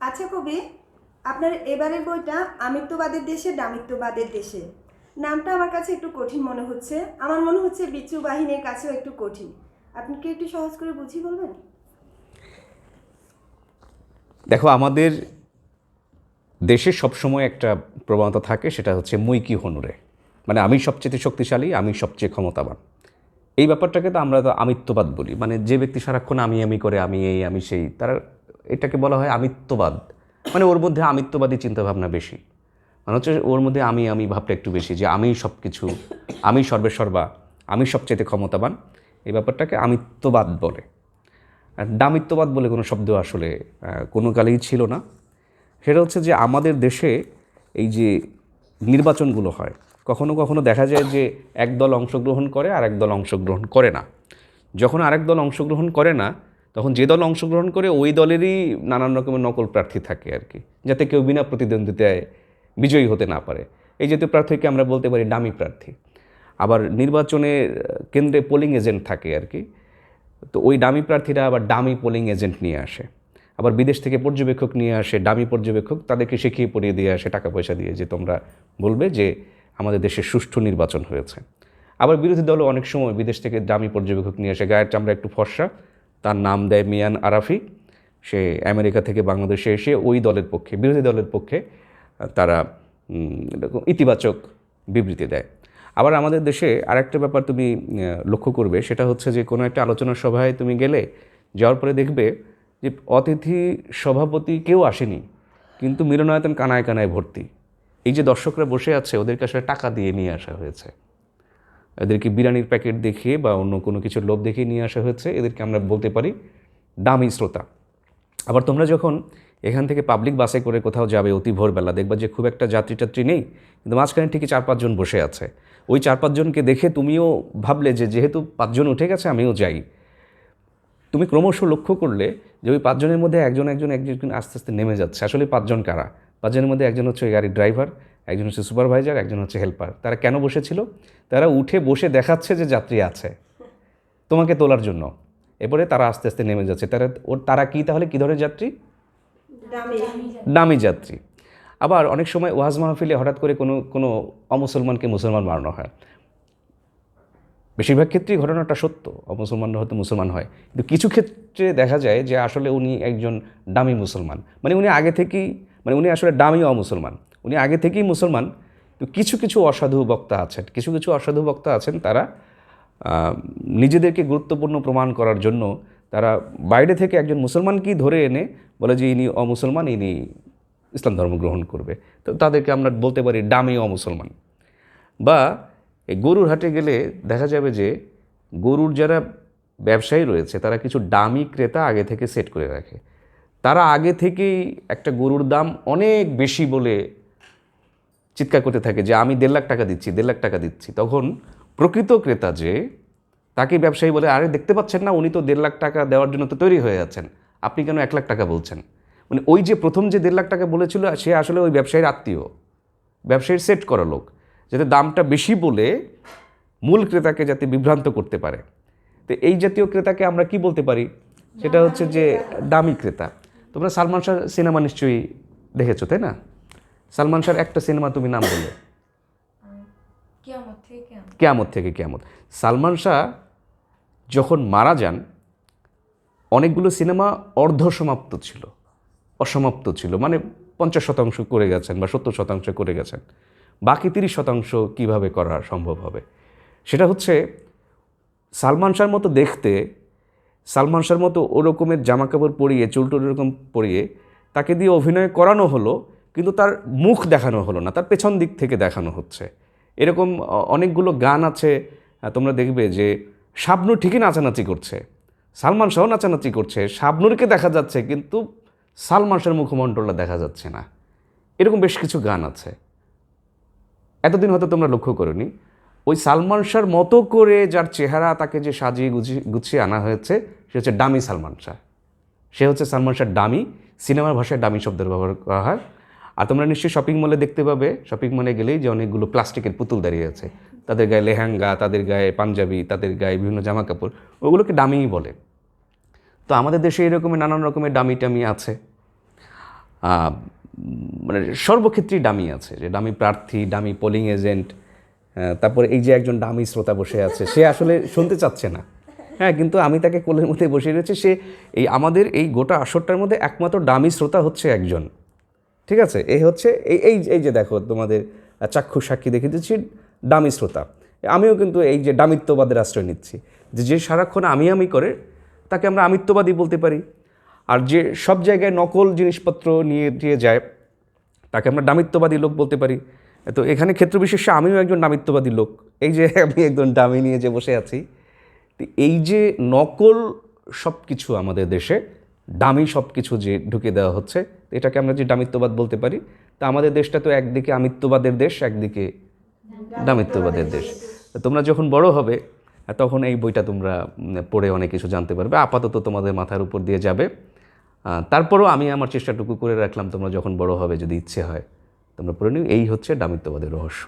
আচ্ছা কবি, আপনার এবারের বইটা আমিত্ববাদের দেশে ডামিত্ববাদের দেশে। নামটা আমার কাছে একটু কঠিন মনে হচ্ছে। আমার মনে হচ্ছে বিচ্ছু বাহিনীর কাছেও একটু কঠিন। আপনি কি একটু সহজ করে বুঝিয়ে বলবেন? দেখো, আমাদের দেশে সবসময় একটা প্রবণতা থাকে, সেটা হচ্ছে মুই কি হনুরে মানে আমি সবচেয়ে শক্তিশালী, আমি সবচেয়ে ক্ষমতাবান। এই ব্যাপারটাকে তো আমরা তো আমিত্ববাদ বলি। মানে যে ব্যক্তি সারাক্ষণ আমি আমি করে আমি এই আমি সেই, তার এটাকে বলা হয় আমিত্ববাদ। মানে ওর মধ্যে আমিত্ববাদী চিন্তাভাবনা বেশি। মানে হচ্ছে ওর মধ্যে আমি আমি ভাবটা একটু বেশি যে আমি সব কিছু আমি সর্বেসর্বা, আমি সবচেয়ে ক্ষমতাবান, এই ব্যাপারটাকে আমিত্ববাদ বলে। দামিত্ববাদ বলে কোনো শব্দ আসলে কোনো কালেই ছিল না। সেটা হচ্ছে যে আমাদের দেশে এই যে নির্বাচনগুলো হয়, কখনো কখনো দেখা যায় যে এক দল অংশগ্রহণ করে আর এক দল অংশগ্রহণ করে না। যখন আরেক দল অংশগ্রহণ করে না তখন যে দল অংশগ্রহণ করে ওই দলেরই নানান রকমের নকল প্রার্থী থাকে আর কি, যাতে কেউ বিনা প্রতিদ্বন্দ্বিতায় বিজয়ী হতে না পারে। এই জাতীয় প্রার্থীকে আমরা বলতে পারি ডামি প্রার্থী। আবার নির্বাচনে কেন্দ্রে পোলিং এজেন্ট থাকে আর কি, তো ওই ডামি প্রার্থীরা আবার ডামি পোলিং এজেন্ট নিয়ে আসে। আবার বিদেশ থেকে পর্যবেক্ষক নিয়ে আসে ডামি পর্যবেক্ষক, তাদেরকে শিখিয়ে পড়িয়ে দিয়ে আসে, টাকা পয়সা দিয়ে, যে তোমরা বলবে যে আমাদের দেশে সুষ্ঠু নির্বাচন হয়েছে। আবার বিরোধী দলও অনেক সময় বিদেশ থেকে দামি পর্যবেক্ষক নিয়ে আসে, গায়ের চামড়া একটু ফর্সা তার নাম দেয় মিয়ান আরাফি। সে আমেরিকা থেকে বাংলাদেশে এসে ওই দলের পক্ষে, বিরোধী দলের পক্ষে তারা ইতিবাচক বিবৃতি দেয়। আবার আমাদের দেশে আরেকটা ব্যাপার তুমি লক্ষ্য করবে, সেটা হচ্ছে যে কোনো একটা আলোচনা সভায় তুমি গেলে যাওয়ার পরে দেখবে যে অতিথি সভাপতি কেউ আসেনি, কিন্তু মিলনায়তন কানায় কানায় ভর্তি। এই যে দর্শকরা বসে আছে, ওদেরকে আসলে টাকা দিয়ে নিয়ে আসা হয়েছে। এদেরকে বিরিয়ানির প্যাকেট দেখিয়ে বা অন্য কোনো কিছুর লোভ দেখিয়ে নিয়ে আসা হয়েছে, এদেরকে আমরা বলতে পারি দামি শ্রোতা। আবার তোমরা যখন এখান থেকে পাবলিক বাসে করে কোথাও যাবে অতি ভোরবেলা, দেখবা যে খুব একটা যাত্রী টাত্রী নেই, কিন্তু মাঝখানে ঠিকই চার পাঁচজন বসে আছে। ওই চার পাঁচজনকে দেখে তুমিও ভাবলে যে যেহেতু পাঁচজন উঠে গেছে, আমিও যাই। তুমি ক্রমশ লক্ষ্য করলে যে ওই পাঁচজনের মধ্যে একজন একজন একজন আস্তে আস্তে নেমে যাচ্ছে। আসলে পাঁচজন কারা? পাঁচজনের মধ্যে একজন হচ্ছে ওই গাড়ির ড্রাইভার একজন হচ্ছে সুপারভাইজার একজন হচ্ছে হেল্পার। তারা কেন বসেছিল? তারা উঠে বসে দেখাচ্ছে যে যাত্রী আছে তোমাকে তোলার জন্য। এরপরে তারা আস্তে আস্তে নেমে যাচ্ছে। তারা ওর তারা কি তাহলে? কী ধরনের যাত্রী? দামি। যাত্রী। আবার অনেক সময় ওয়াজ মাহফিলে হঠাৎ করে কোনো কোনো অমুসলমানকে মুসলমান বানানো হয়। বেশিরভাগ ক্ষেত্রেই ঘটনাটা সত্য অমুসলমানরা হয়তো মুসলমান হয়। কিন্তু কিছু ক্ষেত্রে দেখা যায় যে আসলে উনি একজন দামি মুসলমান। মানে উনি আগে থেকেই মানে উনি আসলে দামি অমুসলমান। উনি আগে থেকেই মুসলমান। তো কিছু কিছু অসাধু বক্তা আছেন। কিছু কিছু অসাধু বক্তা আছেন, তারা নিজেদেরকে গুরুত্বপূর্ণ প্রমাণ করার জন্য তারা বাইরে থেকে একজন মুসলমানকেই ধরে এনে বলে যে, ইনি অমুসলমান, ইনি ইসলাম ধর্ম গ্রহণ করবে। তো তাদেরকে আমরা বলতে পারি, ডামি অমুসলমান। বা এই গরুর হাটে গেলে দেখা যাবে যে, গরুর যারা ব্যবসায়ী রয়েছে, তারা কিছু দামি ক্রেতা আগে থেকে সেট করে রাখে। তারা আগে থেকেই একটা গরুর দাম অনেক বেশি বলে চিৎকার করতে থাকে যে, আমি দেড় লাখ টাকা দিচ্ছি, দেড় লাখ টাকা দিচ্ছি। তখন প্রকৃত ক্রেতা যে, তাকে ব্যবসায়ী বলে, আরে, দেখতে পাচ্ছেন না, উনি তো দেড় লাখ টাকা দেওয়ার জন্য তো তৈরি হয়ে যাচ্ছেন আপনি কেন এক লাখ টাকা বলছেন? মানে ওই যে প্রথম যে দেড় লাখ টাকা বলেছিল, সে আসলে ওই ব্যবসায়ীর আত্মীয়, ব্যবসায়ীর সেট করা লোক, যাতে দামটা বেশি বলে মূল ক্রেতাকে যাতে বিভ্রান্ত করতে পারে। তো এই জাতীয় ক্রেতাকে আমরা কি বলতে পারি? সেটা হচ্ছে যে, দামি ক্রেতা। তোমরা সালমান শাহ সিনেমা নিশ্চয়ই দেখেছ, তাই না? সালমান শাহর একটা সিনেমা তুমি নাম বললে। কিয়ামত থেকে কিয়ামত। সালমান শাহ যখন মারা যান অনেকগুলো সিনেমা অর্ধসমাপ্ত ছিল। অসমাপ্ত ছিল। মানে পঞ্চাশ শতাংশ করে গেছেন বা সত্তর শতাংশ করে গেছেন। বাকি তিরিশ শতাংশ কীভাবে করা সম্ভব হবে? সেটা হচ্ছে সালমান শাহর মতো দেখতে সালমান শাহর মতো ওরকমের জামা কাপড় পরিয়ে চুলটুল এরকম পরিয়ে তাকে দিয়ে অভিনয় করানো হলো কিন্তু তার মুখ দেখানো হলো না, তার পেছন দিক থেকে দেখানো হচ্ছে। এরকম অনেকগুলো গান আছে তোমরা দেখবে যে শাবনূর ঠিকই নাচানাচি করছে, সালমান শাহ নাচানাচি করছে, শাবনুরকে দেখা যাচ্ছে কিন্তু সালমান শাহর মুখমণ্ডলটা দেখা যাচ্ছে না। এরকম বেশ কিছু গান আছে। এতদিন হয়তো তোমরা লক্ষ্য করনি, ওই সালমান শাহর মতো করে যার চেহারা তাকে যে সাজিয়ে গুছিয়ে গুছিয়ে আনা হয়েছে, সে হচ্ছে ডামি সালমান শাহ। সে হচ্ছে সালমান শাহ ডামি, সিনেমার ভাষায় ডামি শব্দের ব্যবহার করা হয়। আর তোমরা নিশ্চয়ই শপিং মলে দেখতে পাবে শপিং মলে গেলেই যে অনেকগুলো প্লাস্টিকের পুতুল দাঁড়িয়ে আছে। তাদের গায়ে লেহেঙ্গা, তাদের গায়ে পাঞ্জাবি, তাদের গায়ে বিভিন্ন জামা কাপড় ওগুলোকে ডামিই বলে। তো আমাদের দেশে এরকমের নানান রকমের ডামি টামি আছে মানে সর্বক্ষেত্রেই ডামি আছে, যে ডামি প্রার্থী ডামি পোলিং এজেন্ট তারপরে এই যে একজন ডামি শ্রোতা বসে আছে, সে আসলে শুনতে চাচ্ছে না। হ্যাঁ কিন্তু আমি তাকে কোলের মধ্যে বসিয়ে রয়েছে সে এই আমাদের এই গোটা আসরটার মধ্যে একমাত্র ডামি শ্রোতা হচ্ছে একজন। ঠিক আছে? এই হচ্ছে, এই এই এই যে দেখো তোমাদের চাক্ষু সাক্ষী দেখে দিচ্ছি, ডামি শ্রোতা। আমিও কিন্তু এই যে ডামিত্ববাদের আশ্রয় নিচ্ছি। যে যে সারাক্ষণ আমি আমি করে, তাকে আমরা আমিত্ববাদী বলতে পারি। আর যে সব জায়গায় নকল জিনিসপত্র নিয়ে, দিয়ে যায়, তাকে আমরা ডামিত্ববাদী লোক বলতে পারি। তো এখানে ক্ষেত্র বিশেষে আমিও একজন ডামিত্ববাদী লোক। এই যে আমি একজন ডামি নিয়ে যে বসে আছি। এই যে নকল সব কিছু আমাদের দেশে দামি সব কিছু যে ঢুকে দেওয়া হচ্ছে, এটাকে আমরা যে ডামিত্ববাদ বলতে পারি, তা আমাদের দেশটা তো একদিকে আমিত্ববাদের দেশ, একদিকে দামিত্ববাদের দেশ। তোমরা যখন বড় হবে, তখন এই বইটা তোমরা পড়ে অনেক কিছু জানতে পারবে। আপাতত তোমাদের মাথার উপর দিয়ে যাবে। তারপরও আমি আমার চেষ্টাটুকু করে রাখলাম, তোমরা যখন বড় হবে যদি ইচ্ছে হয়, তোমরা পড়ে নিও। এই হচ্ছে দামিত্ববাদের রহস্য।